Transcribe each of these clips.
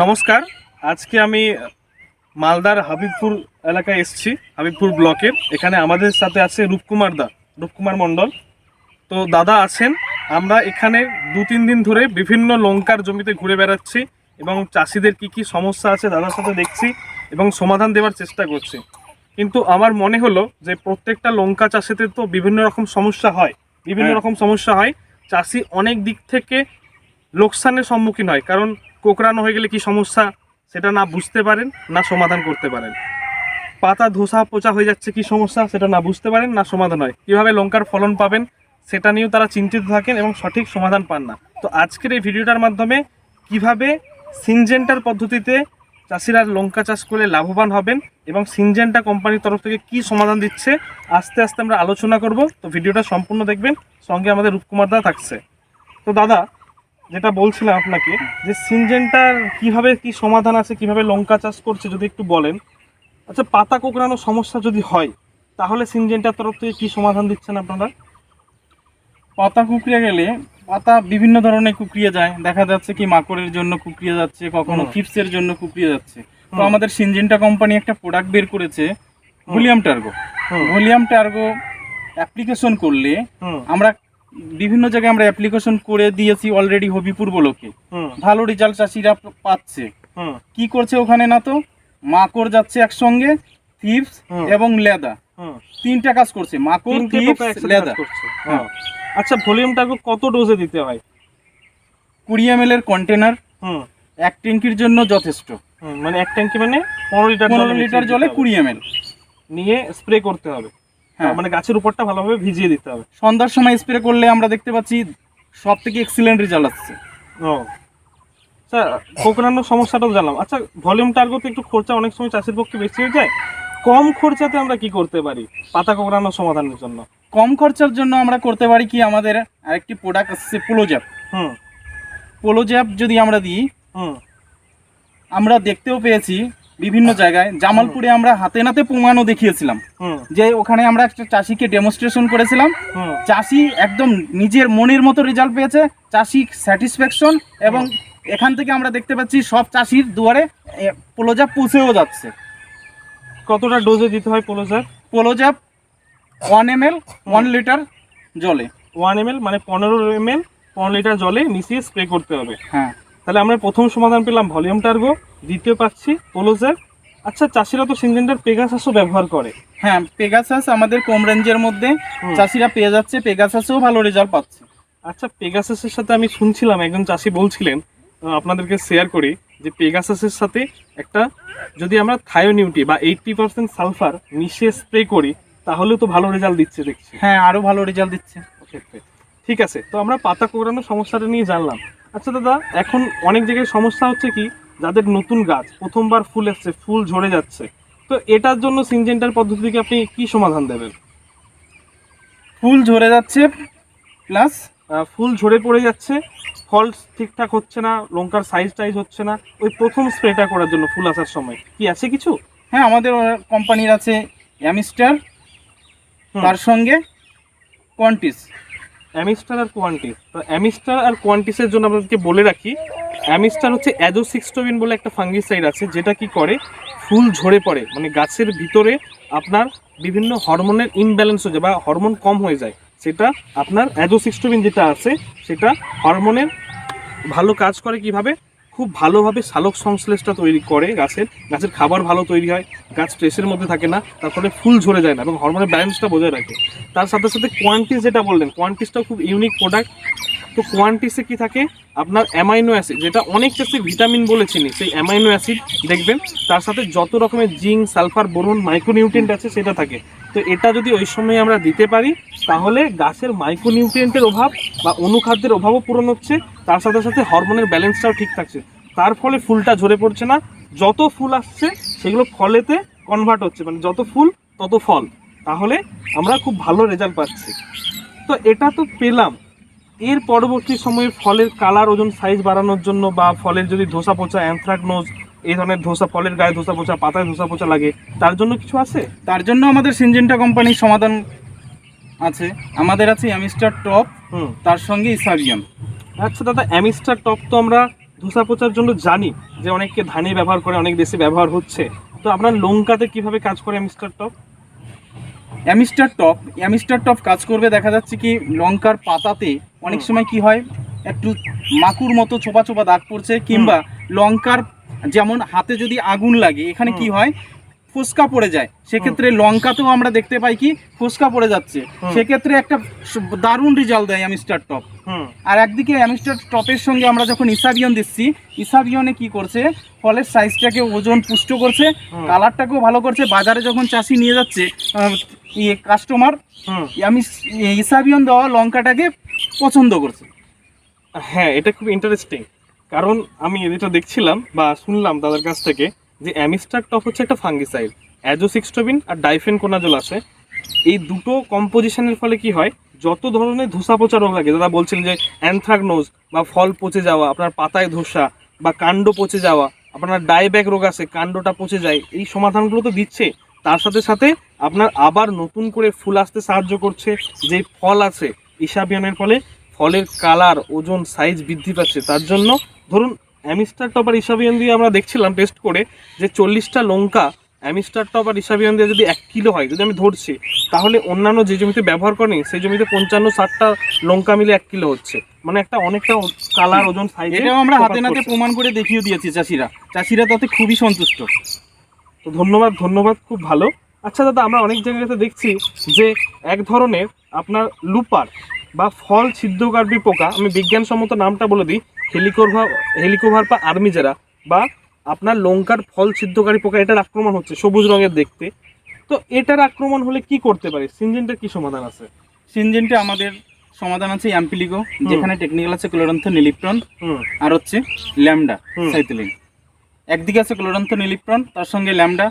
নমস্কার। আজকে আমি মালদার হাবিবপুর এলাকায় এসেছি হাবিবপুর ব্লকের এখানে আমাদের সাথে আছে রূপকুমার দা রূপকুমার মণ্ডল। তো দাদা আছেন। আমরা এখানে দু তিন দিন ধরে বিভিন্ন লঙ্কার জমিতে ঘুরে বেড়াচ্ছি এবং চাষিদের কি কি সমস্যা আছে দাদার সাথে দেখছি এবং সমাধান দেওয়ার চেষ্টা করছি। কিন্তু আমার মনে হলো যে প্রত্যেকটা লঙ্কা চাষেতে তো বিভিন্ন রকম সমস্যা হয়। বিভিন্ন হ্যাঁ। রকম সমস্যা হয়। চাষি অনেক দিক থেকে লোকসানের সম্মুখীন হয়। কারণ কোকড়ানো হয়ে গেলে কি সমস্যা? সেটা না বুঝতে পারেন, না সমাধান করতে পারেন। পাতা ধোসা পচা হয়ে যাচ্ছে কি সমস্যা, সেটা না বুঝতে পারেন, না সমাধান হয়। কীভাবে লঙ্কার ফলন পাবেন, সেটা নিয়েও তারা চিন্তিত থাকেন এবং সঠিক সমাধান পান না। তো আজকের এই ভিডিওটার মাধ্যমে কীভাবে সিনজেন্টার পদ্ধতিতে চাষিরা লঙ্কা চাষ করে লাভবান হবেন এবং সিনজেন্টা কোম্পানির তরফ থেকে কি সমাধান দিচ্ছে, আস্তে আস্তে আমরা আলোচনা করব। তো ভিডিওটা সম্পূর্ণ দেখবেন, সঙ্গে আমাদের রূপকুমার দা থাকছে। তো দাদা যেটা বলছিলাম আপনাকে যে সিনজেন্টার কীভাবে কি সমাধান আছে কীভাবে লঙ্কা চাষ করছে যদি একটু বলেন। আচ্ছা পাতা কোঁকড়ানোর সমস্যা যদি হয় তাহলে সিনজেন্টার তরফ থেকে কি সমাধান দিচ্ছেন আপনারা? পাতা কুকড়িয়ে গেলে পাতা বিভিন্ন ধরনের কুকড়িয়ে যায়। দেখা যাচ্ছে কি মাকড়ের জন্য কুকড়িয়ে যাচ্ছে কখনো। চিপসের জন্য কুকড়িয়ে যাচ্ছে। তো আমাদের সিনজেন্টা কোম্পানি একটা প্রোডাক্ট বের করেছে volume Targo. Volume Targo application করলে আমরা বিভিন্ন জায়গায় আমরা অ্যাপ্লিকেশন করে দিয়েছি অলরেডি হবিপুর বলোকে। হুম, ভালো রেজাল্ট চাষিরা পাচ্ছে। কি করছে ওখানে না তো? মাকড় যাচ্ছে একসঙ্গে থিপস। এবং লেদা। তিনটা কাজ করছে মাকড় তিনটে থিপস লেদা। করছে। হ্যাঁ। আচ্ছা ভলিউমটাকে কত ডোজে দিতে হয়? কুড়ি এম এর কন্টেনার হুম। এক ট্যাঙ্কির জন্য যথেষ্ট। মানে এক ট্যাঙ্কি মানে পনেরো লিটার পনেরো জলে লিটার জলে কুড়ি এম এল নিয়ে স্প্রে করতে হবে। হ্যাঁ মানে গাছের উপরটা ভালোভাবে ভিজিয়ে দিতে হবে। সন্ধ্যার সময় স্প্রে করলে আমরা দেখতে পাচ্ছি সব থেকে এক্সিলেন্ট রেজাল্ট আসছে। ও। আচ্ছা কোকড়ানোর সমস্যাটাও জানলাম। আচ্ছা ভলিউম টার্গোতে একটু খরচা অনেক সময় চাষের পক্ষে বেশি হয়ে যায়। কম খরচাতে আমরা কি করতে পারি পাতা কোকড়ানোর সমাধানের জন্য? কম খরচার জন্য আমরা করতে পারি কি আমাদের আরেকটি প্রোডাক্ট আসছে পোলোজ্যাপ হুম। পোলোজ্যাপ যদি আমরা দিই হুম। আমরা দেখতেও পেয়েছি বিভিন্ন জায়গায়। জামালপুরে আমরা হাতে নাতে প্রমাণও দেখিয়েছিলাম। যে ওখানে আমরা একটা চাষিকে ডেমনস্ট্রেশন করেছিলাম। চাষি একদম নিজের মনের মতো রেজাল্ট পেয়েছে। চাষি স্যাটিসফ্যাকশন এবং এখান থেকে আমরা দেখতে পাচ্ছি সব চাষির দুয়ারে পোলোজাপ পৌঁছেও যাচ্ছে। কতটা ডোজে দিতে হয় পোলোজার পোলোজাপ one M L one litre জলে। ওয়ান এম এল মানে পনেরো এম এল পনেরো লিটার জলে মিশিয়ে স্প্রে করতে হবে। হ্যাঁ। তাহলে আমরা প্রথম সমাধান পেলাম ভলিউম টার্গো দ্বিতীয় পাচ্ছি পোলোজার। আচ্ছা চাষিরা তো সিনজেন্টার পেগাসাসও ব্যবহার করে। হ্যাঁ পেগাসাস আমাদের কম রেঞ্জের মধ্যে চাষিরা পেয়ে যাচ্ছে পেগাসাসেও ভালো রেজাল্ট পাচ্ছে। আচ্ছা পেগাসাসের সাথে আমি শুনছিলাম একজন চাষি বলছিলেন আপনাদেরকে শেয়ার করি যে পেগাসাসের সাথে একটা যদি আমরা থায়োনিউটি বা এইটটি পার্সেন্ট সালফার মিশিয়ে স্প্রে করি তাহলেও তো ভালো রেজাল্ট দিচ্ছে দেখছি। হ্যাঁ আরও ভালো রেজাল্ট দিচ্ছে। ক্ষেত্রে ঠিক আছে তো আমরা পাতা কোকড়ানোর সমস্যাটা নিয়ে জানলাম। আচ্ছা দাদা এখন অনেক জায়গায় সমস্যা হচ্ছে কি যাদের নতুন গাছ প্রথমবার ফুল এসছে ফুল ঝরে যাচ্ছে। তো এটার জন্য সিনজেন্টার পদ্ধতিকে আপনি কি সমাধান দেবেন? ফুল ঝরে যাচ্ছে প্লাস ফুল ঝরে পড়ে যাচ্ছে ফল ঠিকঠাক হচ্ছে না লঙ্কার সাইজ টাইজ হচ্ছে না ওই প্রথম স্প্রেটা করার জন্য ফুল আসার সময়। কি আছে কিছু? হ্যাঁ আমাদের কোম্পানির আছে অ্যামিস্টার তার সঙ্গে কোয়ান্টিস অ্যামিস্টার আর কোয়ান্টিস। তো অ্যামিস্টার আর কোয়ান্টিসের জন্য আপনাদেরকে বলে রাখি, অ্যামিস্টার হচ্ছে অ্যাজোসিক্সটোবিন বলে একটা ফাঙ্গিসাইড আছে, যেটা কি করে? ফুল ঝরে পড়ে। মানে গাছের ভিতরে আপনার বিভিন্ন হরমোনের ইমব্যালেন্স হয়ে যায় বা হরমোন কম হয়ে যায়। সেটা আপনার অ্যাজোসিক্সটোবিন যেটা আছে, সেটা হরমোনের ভালো কাজ করে কীভাবে? খুব ভালোভাবে শালক সংশ্লেষটা তৈরি করে গাছের। গাছের খাবার ভালো তৈরি হয়, গাছ স্ট্রেসের মধ্যে থাকে না, তার ফলে ফুল ঝরে যায় না এবং হরমোনের ব্যালেন্সটা বজায় রাখে। তার সাথে সাথে কোয়ান্টিস যেটা বললেন কোয়ান্টিসটাও খুব ইউনিক প্রোডাক্ট তো কোয়ান্টিসে কি থাকে? আপনার অ্যামাইনো অ্যাসিড যেটা অনেক চাষি ভিটামিন বলে চিনি, সেই অ্যামাইনো অ্যাসিড দেখবেন, তার সাথে যত রকমের জিঙ্ক সালফার বোরন মাইক্রোনিউট্রিয়েন্ট আছে সেটা থাকে। তো এটা যদি ওই সময় আমরা দিতে পারি, তাহলে গাছের মাইক্রোনিউট্রিয়েন্টের অভাব বা অনুখাদ্যের অভাবও পূরণ হচ্ছে, তার সাথে সাথে হরমোনের ব্যালেন্সটাও ঠিক থাকছে। তার ফলে ফুলটা ঝরে পড়ছে না। যত ফুল আসছে সেগুলো ফলেতে কনভার্ট হচ্ছে। মানে যত ফুল তত ফল। তাহলে আমরা খুব ভালো রেজাল্ট পাচ্ছি। তো এটা তো পেলাম। এর পরবর্তী সময়ে ফলের কালার ওজন সাইজ বাড়ানোর জন্য বা ফলের যদি ধোসা পচা অ্যানথ্রাকনোজ এই ধরনের ধোসা ফলের গায়ে ধোসা পচা পাতায় ধোসা পচা লাগে তার জন্য কিছু আছে? তার জন্য আমাদের সিনজেন্টা কোম্পানির সমাধান আছে। আমাদের আছে অ্যামিস্টার টপ হুম। তার সঙ্গে ইসাবিয়াম আচ্ছা দাদা অ্যামিস্টার টপ তো আমরা ধুসা পোচার জন্য জানি যে অনেককে ধানে ব্যবহার করে অনেক দেশে ব্যবহার হচ্ছে। তো আপনার লঙ্কাতে কীভাবে কাজ করে Amistar top? Amistar top Amistar top কাজ করবে দেখা যাচ্ছে কি লঙ্কার পাতাতে অনেক সময় কি হয় একটু মাকুর মতো ছোপা ছোপা দাগ পড়ছে কিংবা লঙ্কার যেমন হাতে যদি আগুন লাগে এখানে কি হয় ফোসকা পড়ে যায়। সেক্ষেত্রে লঙ্কাতেও আমরা দেখতে পাই কি ফোসকা পড়ে যাচ্ছে। সেক্ষেত্রে একটা দারুণ রেজাল্ট দেয় অ্যামিস্টার টপ আর একদিকে অ্যামিস্টার টপের সঙ্গে আমরা যখন ইসাবিয়ন দিচ্ছি ইসাবিয়নে কি করছে? ফলের সাইজটাকে ওজন পুষ্ট করছে কালারটাকেও ভালো করছে। বাজারে যখন চাষি নিয়ে যাচ্ছে ইয়ে কাস্টমার আমি ইসাবিয়ন দেওয়া লঙ্কাটাকে পছন্দ করছে। হ্যাঁ এটা খুব ইন্টারেস্টিং কারণ আমি যেটা দেখছিলাম বা শুনলাম তাদের কাছ থেকে যে অ্যামিস্টার টপ হচ্ছে একটা ফাঙ্গিসাইড অ্যাজোসিক্সটোবিন আর ডাইফেন কোনাজল আছে। এই দুটো কম্পোজিশনের ফলে কি হয়, যত ধরনের ধূসা পচা রোগ লাগে, দাদা বলছিলেন যে অ্যানথ্রাকনোজ বা ফল পচে যাওয়া, আপনার পাতায় ধসা বা কাণ্ড পচে যাওয়া, আপনার ডাইব্যাক রোগ আছে, কাণ্ডটা পচে যায়, এই সমাধানগুলো তো দিচ্ছে। তার সাথে সাথে আপনার আবার নতুন করে ফুল আসতে সাহায্য করছে, যে ফল আছে ইসাবিয়ানের ফলে ফলের কালার, ওজন, সাইজ বৃদ্ধি পাচ্ছে। তার জন্য ধরুন অ্যামিস্টার টপ আর ইসাবিয়ান দিয়ে আমরা দেখছিলাম টেস্ট করে যে চল্লিশটা লঙ্কা অ্যামিস্টার টপ আর ইসাবিয়ান দিয়ে যদি এক কিলো হয় যদি আমি ধরছি তাহলে অন্যান্য যে জমিতে ব্যবহার করেনি সেই জমিতে পঞ্চান্ন ষাটটা লঙ্কা মিলে এক কিলো হচ্ছে। মানে একটা অনেকটা কালার ওজন সাইজ এটাও আমরা হাতে নাতে প্রমাণ করে দেখিয়ে দিয়েছি চাষিরা। চাষিরা তাতে খুবই সন্তুষ্ট। তো ধন্যবাদ ধন্যবাদ খুব ভালো। আচ্ছা দাদা আমরা অনেক জায়গাতে দেখছি যে এক ধরনের আপনার লুপার বা ফল ছিদ্রকারী পোকা আমি বিজ্ঞানসম্মত নামটা বলে দিই হেলিকোভা হেলিকোভারপা আর্মিজেরা বা আপনার লঙ্কার ফল সিদ্ধকারী পোকা এটার আক্রমণ হচ্ছে সবুজ রঙের দেখতে। তো এটার আক্রমণ হলে কি করতে পারে? সিনজেনটার কি সমাধান আছে? সিনজেন্টে আমাদের সমাধান আছে অ্যাম্পিলিগো যেখানে টেকনিক্যাল আছে ক্লোরন্থ নিলিপ্টন আর হচ্ছে ল্যামডা। সাইথিলিন একদিকে আছে ক্লোরন্থ নিলিপ্টন তার সঙ্গে ল্যামডা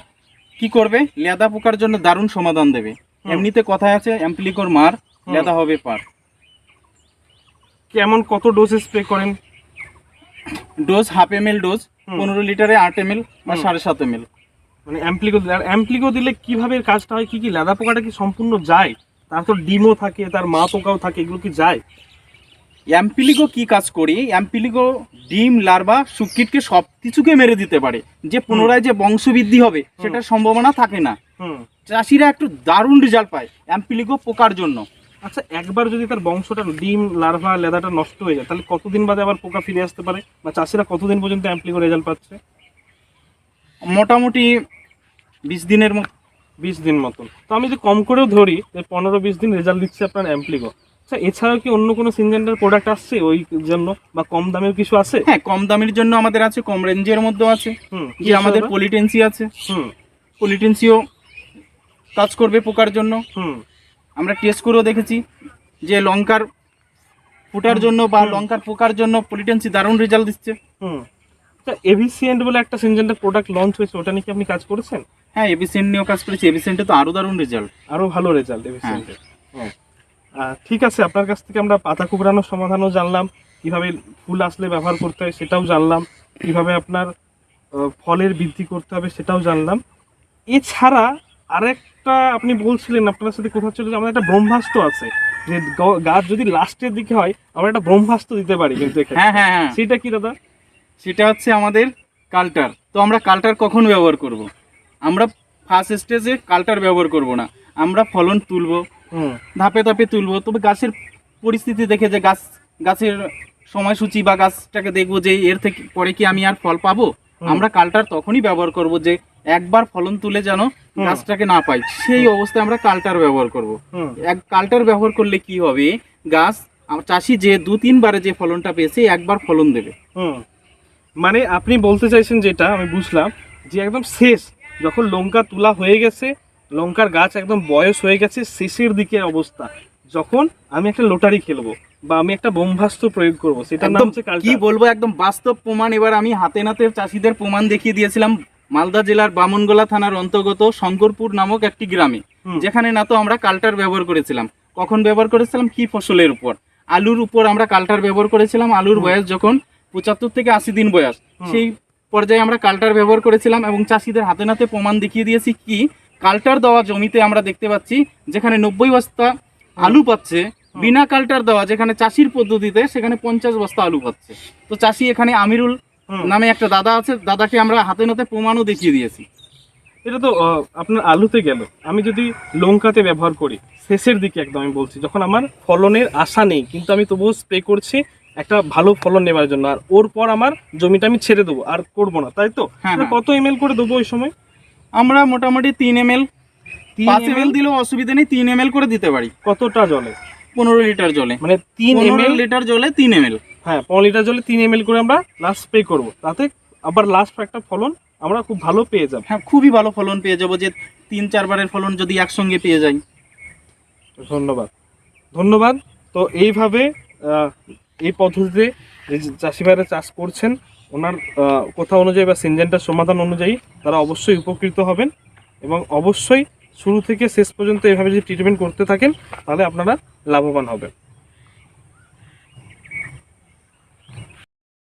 কি করবে? লেদা পোকার জন্য দারুণ সমাধান দেবে। এমনিতে কথায় আছে অ্যাম্পিলিকোর মার। লেদা হবে পার। কেমন কত ডোজ স্প্রে করেন? Dose half M L dose পনেরো লিটারে আট এম এল বা সাড়ে সাত এম এল মানে অ্যাম্প্লিকো দিলে আর অ্যাম্প্লিকো দিলে কীভাবে কাজটা হয় কি কি লেদা পোকাটা কি সম্পূর্ণ যায়? তার তো ডিমও থাকে তার মা পোকাও থাকে এগুলো কি যায়? অ্যাম্পিলিগো কি কাজ করি? অ্যাম্পিলিগো ডিম লার্ভা সুকিটকে সব কিছুকে মেরে দিতে পারে। যে পুনরায় যে বংশবৃদ্ধি হবে সেটার সম্ভাবনা থাকে না। চাষিরা একটু দারুণ রেজাল্ট পায় অ্যাম্পিলিগো পোকার জন্য। আচ্ছা একবার যদি তার বংশটা ডিম লার্ভা লেদাটা নষ্ট হয়ে যায় তাহলে কতদিন বাদে আবার পোকা ফিরে আসতে পারে? বা চাষিরা কতদিন পর্যন্ত অ্যাম্প্লিকো রেজাল্ট পাচ্ছে? মোটামুটি বিশ দিনের মতো বিশ দিন মতন। তো আমি যদি কম করেও ধরি যে পনেরো বিশ দিন রেজাল্ট দিচ্ছে আপনার অ্যাম্প্লিকো আচ্ছা এছাড়াও কি অন্য কোনো সিনজেন্টার প্রোডাক্ট আসছে ওই জন্য? বা কম দামের কিছু আছে? হ্যাঁ কম দামের জন্য আমাদের আছে কম রেঞ্জের মধ্যেও আছে। হুম যে আমাদের পলিটেন্সি আছে। হুম। পলিটেন্সিও কাজ করবে পোকার জন্য। হুম। আমরা টেস্ট করেও দেখেছি যে লঙ্কার ফুটার জন্য বা লঙ্কার পোকার জন্য পলিটেন্সি দারুণ রেজাল্ট দিচ্ছে। হুম। আচ্ছা এভিসিয়েন্ট বলে একটা সিনজেন্টার প্রোডাক্ট লঞ্চ হয়েছে ওটা নিয়ে কি আপনি কাজ করেছেন? হ্যাঁ এভিসিয়েন্ট নিয়েও কাজ করেছি। এভিসিয়েন্টে তো আরও দারুণ রেজাল্ট আরও ভালো রেজাল্ট এভিসিয়েন্টের হ্যাঁ ঠিক আছে আপনার কাছ থেকে আমরা পাতা কুকড়ানোর সমাধানও জানলাম। কীভাবে ফুল আসলে ব্যবহার করতে হয় সেটাও জানলাম। কীভাবে আপনার ফলের বৃদ্ধি করতে হবে সেটাও জানলাম। এছাড়া আরেকটা আপনি বলছিলেন আপনার সাথে কোথা ছিল যে আমাদের একটা ব্রহ্মাস্ত্র আছে যে গাছ যদি লাস্টের দিকে হয় আমরা একটা ব্রহ্মাস্ত্র দিতে পারি কিন্তু হ্যাঁ হ্যাঁ হ্যাঁ। সেটা কি দাদা? সেটা হচ্ছে আমাদের কালটার। তো আমরা কালটার কখন ব্যবহার করব। আমরা ফার্স্ট স্টেজে কালটার ব্যবহার করব না। আমরা ফলন তুলব ধাপে ধাপে তুলব। তবে গাছের পরিস্থিতি দেখে যে গাছ গাছের সময়সূচি বা গাছটাকে দেখব যে এর থেকে পরে কি আমি আর ফল পাবো? আমরা কালটার তখনই ব্যবহার করব যে একবার ফলন তুলে যেন গাছটাকে না পাই সেই অবস্থায় আমরা কাল্টার ব্যবহার করব। এক কাল্টার ব্যবহার করলে কি হবে? গাছ চাষি যে দু তিনবারে যে ফলনটা পেয়েছে একবার ফলন দেবে। মানে আপনি বলতে চাইছেন যেটা আমি বুঝলাম যে একদম শেষ যখন লঙ্কা তোলা হয়ে গেছে লঙ্কার গাছ একদম বয়স হয়ে গেছে শেষের দিকের অবস্থা। যখন আমি একটা লোটারি খেলব বা আমি একটা বোমভাস্ত্র প্রয়োগ করব সেটার নাম একদম হচ্ছে কি বলব একদম বাস্তব প্রমাণ। এবার আমি হাতে নাতে চাষিদের প্রমাণ দেখিয়ে দিয়েছিলাম। মালদা জেলার বামনগোলা থানার অন্তর্গত শঙ্করপুর নামক একটি গ্রামে। যেখানে না তো আমরা কাল্টার ব্যবহার করেছিলাম। কখন ব্যবহার করেছিলাম? কি ফসলের উপর? আলুর উপর আমরা কাল্টার ব্যবহার করেছিলাম। আলুর বয়স যখন পঁচাত্তর থেকে আশি দিন বয়স। সেই পর্যায়ে আমরা কাল্টার ব্যবহার করেছিলাম এবং চাষিদের হাতে নাতে প্রমাণ দেখিয়ে দিয়েছি কি কাল্টার দেওয়া জমিতে আমরা দেখতে পাচ্ছি যেখানে নব্বই বস্তা আলু পাচ্ছে বিনা কাল্টার দেওয়া যেখানে চাষির পদ্ধতিতে সেখানে পঞ্চাশ বস্তা আলু পাচ্ছে। তো চাষি এখানে আমিরুল। নামে একটা দাদা আছে দাদাকে আমরা হাতে নাতে প্রমাণও দেখিয়ে দিয়েছি। এটা তো আপনার আলুতে গেল। আমি যদি লঙ্কাতে ব্যবহার করি শেষের দিকে একদম আমি বলছি যখন আমার ফলনের আশা নেই কিন্তু আমি তবুও স্প্রে করছি একটা ভালো ফলন নেবার জন্য। আর ওর পর আমার জমিটা আমি ছেড়ে দেবো আর করব না তাই তো? হ্যাঁ, হ্যাঁ। কত এম করে দেবো ওই সময়? আমরা মোটামুটি তিন এম এল পাঁচ এম এল দিলেও অসুবিধা নেই তিন এম এল করে দিতে পারি। কতটা জলে? পনেরো লিটার জলে। মানে তিন এম পনেরো লিটার জলে তিন এম এল হ্যাঁ পনেরো লিটার জলে তিন এম করে আমরা লাস্ট স্প্রে করব। তাতে আবার লাস্ট একটা ফলন আমরা খুব ভালো পেয়ে যাব। হ্যাঁ খুবই ভালো ফলন পেয়ে যাব যে তিন চারবারের ফলন যদি একসঙ্গে পেয়ে যাই। ধন্যবাদ। ধন্যবাদ। তো এইভাবে এই পদ্ধতিতে যে চাষি ভাইরা চাষ করছেন ওনার কথা অনুযায়ী বা সিনজেন্টার সমাধান অনুযায়ী তারা অবশ্যই উপকৃত হবেন এবং অবশ্যই শুরু থেকে শেষ পর্যন্ত এভাবে যদি ট্রিটমেন্ট করতে থাকেন তাহলে আপনারা লাভবান হবেন।